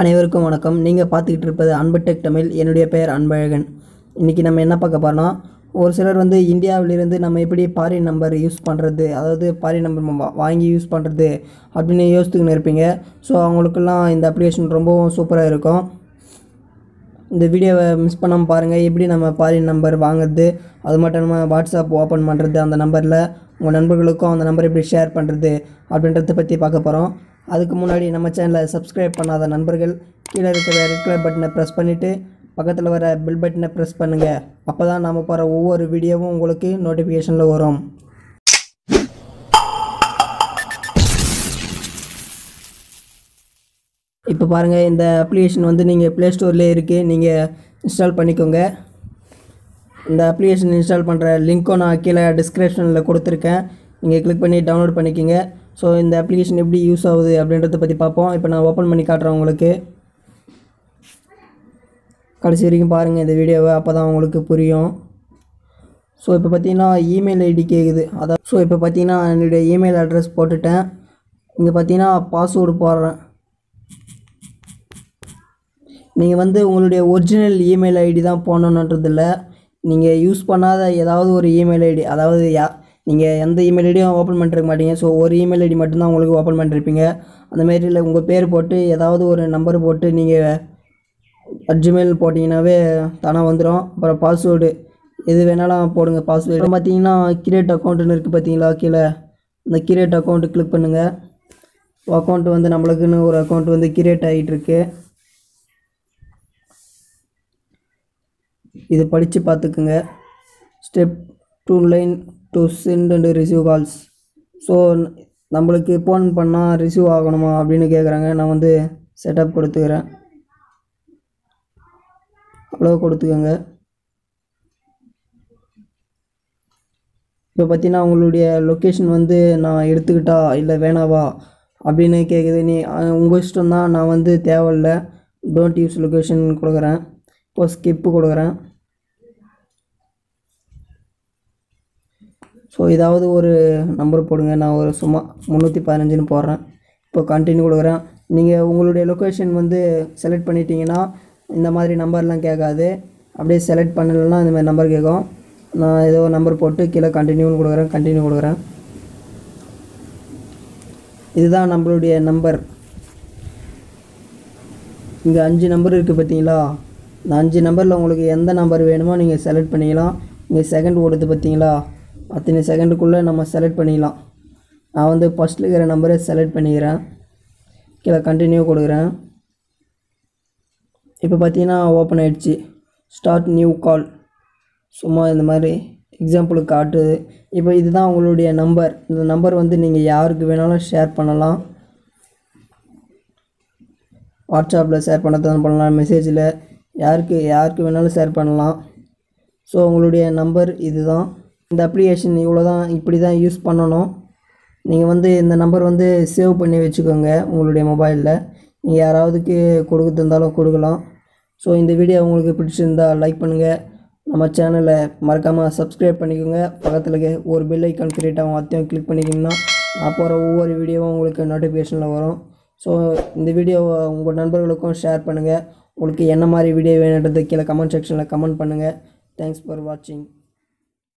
அனைவருக்கும் வணக்கம். நீங்கள் பார்த்துக்கிட்டு இருப்பது அன்பு டெக் தமிழ். என்னுடைய பெயர் அன்பழகன். இன்றைக்கி நம்ம என்ன பார்க்க போகிறோம்னா ஒரு சிலர் வந்து இந்தியாவிலிருந்து நம்ம எப்படி பாரின் நம்பர் யூஸ் பண்ணுறது அதாவது பாரின் நம்பர் வாங்கி யூஸ் பண்ணுறது அப்படின்னு யோசித்துக்கின்னு இருப்பீங்க. ஸோ அவங்களுக்கெல்லாம் இந்த அப்ளிகேஷன் ரொம்பவும் சூப்பராக இருக்கும். இந்த வீடியோவை மிஸ் பண்ணாமல் பாருங்கள் எப்படி நம்ம பாரின் நம்பர் வாங்குறது அது மட்டும் இல்லாமல் வாட்ஸ்அப் ஓப்பன் பண்ணுறது அந்த நம்பரில் உங்கள் நண்பர்களுக்கும் அந்த நம்பர் எப்படி ஷேர் பண்ணுறது அப்படின்றத பற்றி பார்க்க போகிறோம் அதுக்கு முன்னாடி நம்ம சேனலை சப்ஸ்கிரைப் பண்ணாத நண்பர்கள் கீழே இருக்கிற ரெட் கலர் பட்டனை ப்ரெஸ் பண்ணிவிட்டு பக்கத்தில் வர பெல் பட்டனை ப்ரெஸ் பண்ணுங்கள் அப்போ தான் நாம் போகிற ஒவ்வொரு வீடியோவும் உங்களுக்கு நோட்டிஃபிகேஷனில் வரும். இப்போ பாருங்கள் இந்த அப்ளிகேஷன் வந்து நீங்கள் ப்ளே ஸ்டோர்லேயே இருக்குது நீங்கள் இன்ஸ்டால் பண்ணிக்கோங்க. இந்த அப்ளிகேஷன் இன்ஸ்டால் பண்ணுற லிங்க்கும் நான் கீழே டிஸ்கிரிப்ஷனில் கொடுத்துருக்கேன். நீங்கள் கிளிக் பண்ணி டவுன்லோட் பண்ணிக்கோங்க. ஸோ இந்த அப்ளிகேஷன் எப்படி யூஸ் ஆகுது அப்படின்றத பற்றி பார்ப்போம். இப்போ நான் ஓப்பன் பண்ணி காட்டுறேன் உங்களுக்கு. கடைசி வரைக்கும் பாருங்கள் இந்த வீடியோவை அப்போ தான் உங்களுக்கு புரியும். ஸோ இப்போ பார்த்தீங்கன்னா இமெயில் ஐடி கேட்குது அதான் ஸோ இப்போ பார்த்தீங்கன்னா என்னுடைய இமெயில் அட்ரஸ் போட்டுட்டேன். இங்கே பார்த்தீங்கன்னா பாஸ்வேர்டு போடுறேன். நீங்கள் வந்து உங்களுடைய ஒரிஜினல் இமெயில் ஐடி தான் போடணுன்றதில்ல நீங்கள் யூஸ் பண்ணாத ஏதாவது ஒரு இமெயில் ஐடி அதாவது யா நீங்கள் எந்த இமெயில் ஐடியும் ஓப்பன் பண்ணிருக்க மாட்டீங்க. ஸோ ஒரு இமெயில் ஐடி மட்டும்தான் உங்களுக்கு ஓப்பன் பண்ணிருப்பீங்க. அந்தமாரி இல்லை உங்கள் பேர் போட்டு ஏதாவது ஒரு நம்பர் போட்டு நீங்கள் அட்ஜிமெயில் போட்டிங்கனாவே தானாக வந்துடும் அப்புறம் பாஸ்வேர்டு எது வேணாலும் போடுங்க பாஸ்வேர்டு இப்போ பார்த்தீங்கன்னா கிரியேட் அக்கௌண்ட்டுன்னு இருக்குது பார்த்தீங்களா கீழே? இந்த கிரியேட் அக்கௌண்ட்டு கிளிக் பண்ணுங்கள் அக்கௌண்ட் வந்து நம்மளுக்குன்னு ஒரு அக்கௌண்ட் வந்து கிரியேட் ஆகிட்டுருக்கு இது படித்து பார்த்துக்குங்க. Step two line to send and receive calls so நம்மளுக்கு ஃபோன் பண்ணால் ரிசீவ் ஆகணுமா அப்படின்னு கேட்குறாங்க நான் வந்து செட்டப் கொடுத்துக்கிறேன். அவ்வளோ கொடுத்துக்கோங்க. இப்போ பார்த்தீங்கன்னா உங்களுடைய லொக்கேஷன் வந்து நான் எடுத்துக்கிட்டா இல்லை வேணாவா அப்படின்னு கேட்குது நீ உங்கள் இஷ்டம் தான் நான் வந்து தேவையில்லை. டோன்ட் யூஸ் லொக்கேஷன் கொடுக்குறேன். இப்போ ஸ்கிப்பு கொடுக்குறேன். ஸோ ஏதாவது ஒரு நம்பர் போடுங்க. நான் ஒரு சும்மா முந்நூற்றி பதினஞ்சுன்னு போடுறேன். இப்போ கண்டினியூ கொடுக்குறேன். நீங்கள் உங்களுடைய லொக்கேஷன் வந்து செலக்ட் பண்ணிட்டீங்கன்னா இந்த மாதிரி நம்பர்லாம் கேட்காது. அப்படியே செலக்ட் பண்ணலைன்னா இந்த மாதிரி நம்பர் கேட்கும். நான் ஏதோ ஒரு நம்பர் போட்டு கீழே கண்டினியூன்னு கொடுக்குறேன். கண்டினியூ கொடுக்குறேன். இதுதான் நம்மளுடைய நம்பர் இங்கே அஞ்சு நம்பர் இருக்குது பார்த்தீங்களா? இந்த அஞ்சு நம்பரில் உங்களுக்கு எந்த நம்பர் வேணுமோ நீங்கள் செலக்ட் பண்ணிக்கலாம். இங்கே செகண்ட் ஓடுது பார்த்தீங்களா? அத்தனை செகண்டுக்குள்ளே நம்ம செலக்ட் பண்ணிக்கலாம் நான் வந்து ஃபஸ்ட்டில் இருக்கிற நம்பரை செலக்ட் பண்ணிக்கிறேன். கீழே கண்டினியூ கொடுக்குறேன். இப்போ பார்த்தீங்கன்னா ஓப்பன் ஆகிடுச்சு ஸ்டார்ட் நியூ கால் சும்மா இந்த மாதிரி எக்ஸாம்பிளுக்கு காட்டுது. இப்போ இதுதான் உங்களுடைய நம்பர் இந்த நம்பர் வந்து நீங்கள் யாருக்கு வேணாலும் ஷேர் பண்ணலாம். வாட்ஸ்அப்பில் ஷேர் பண்ணதான் பண்ணலாம். மெசேஜில் யாருக்கு யாருக்கு வேணாலும் ஷேர் பண்ணலாம். ஸோ உங்களுடைய நம்பர் இதுதான். இந்த அப்ளிகேஷன் இவ்வளோ தான் இப்படி தான் யூஸ் பண்ணணும். நீங்கள் வந்து இந்த நம்பர் வந்து சேவ் பண்ணி வச்சுக்கோங்க உங்களுடைய மொபைலில் நீங்கள் யாராவதுக்கு கொடுக்க இருந்தாலும் கொடுக்கலாம். ஸோ இந்த வீடியோ உங்களுக்கு பிடிச்சிருந்தா லைக் பண்ணுங்கள் நம்ம சேனலை மறக்காமல் சப்ஸ்கிரைப் பண்ணிக்கோங்க. பக்கத்தில் ஒரு பெல் ஐக்கான் கிரியேட் ஆகும் அத்தையும் கிளிக் பண்ணிக்கிங்கன்னா நான் போகிற ஒவ்வொரு வீடியோவும் உங்களுக்கு நோட்டிஃபிகேஷனில் வரும். ஸோ இந்த வீடியோவை உங்கள் நண்பர்களுக்கும் ஷேர் பண்ணுங்கள் உங்களுக்கு என்ன மாதிரி வீடியோ வேணுன்றது கீழே கமெண்ட் செக்ஷனில் கமெண்ட் பண்ணுங்கள் தேங்க்ஸ் ஃபார் வாட்சிங்